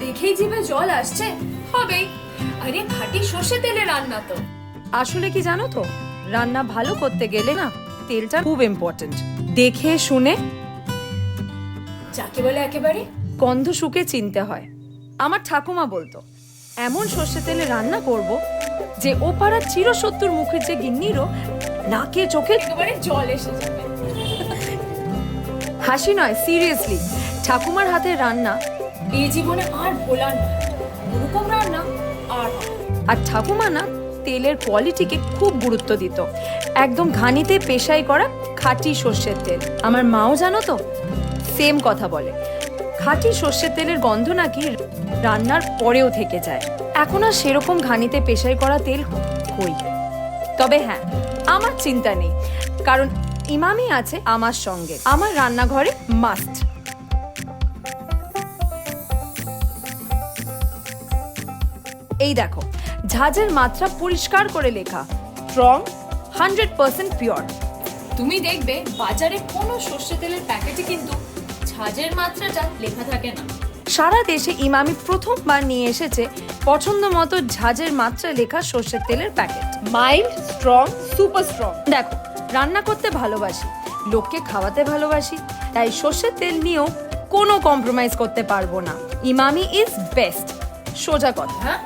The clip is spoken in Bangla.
দেখেই জিভে জল আসছে। হবেই। আরে খাঁটি সর্ষে তেলে রান্না তো। আসলে কি জানো তো? রান্না ভালো করতে গেলে না তেলটা খুব ইম্পর্ট্যান্ট দেখে শুনে যাকে বলে একেবারে। গন্ধ শুকে চিনতে হয়। আমার ঠাকুমা বলতো এমন সর্ষে তেলে রান্না করব যে ও পাড়ার চিরসত্তর মুখের যে গিন্নিরও নাকে চোখে একেবারে জল এসে যাবে। হাসি নয় সিরিয়াসলি ঠাকুমার হাতের রান্না এই জীবনে আর ভোলার রান্না আর আর ঠাকুমা না, তেলের কোয়ালিটিকে খুব গুরুত্ব দিত। একদম ঘানিতে পেশাই করা খাঁটি সর্ষের তেল। আমার মাও জানো তো সেম কথা বলে। খাঁটি সর্ষের তেলের গন্ধ নাকি রান্নার পরেও থেকে যায়। এখন আর সেরকম ঘানিতে পেশাই করা তেল কই? তবে হ্যাঁ আমার চিন্তা নেই। কারণ ইমামি আছে আমার সঙ্গে। আমার রান্নাঘরে মাস্ট এই দেখো, ঝাঁঝের মাত্রা পরিষ্কার করে লেখা। স্ট্রং হান্ড্রেড পার্সেন্ট পিওর তুমি দেখবে বাজারে কোনো সর্ষে তেলের প্যাকেটে কিন্তু ঝাঁঝের মাত্রাটা লেখা থাকে না। সারা দেশে ইমামি প্রথমবার নিয়ে এসেছে পছন্দ মতো ঝাঁঝের মাত্রা লেখা সর্ষের তেলের packet. Mild strong super strong দেখো, রান্না করতে ভালোবাসি, লোককে খাওয়াতে ভালোবাসি, তাই সর্ষের তেল নিয়েও কোনো কম্প্রোমাইজ করতে পারব না। ইমামি ইজ বেস্ট সোজা কথা হ্যাঁ?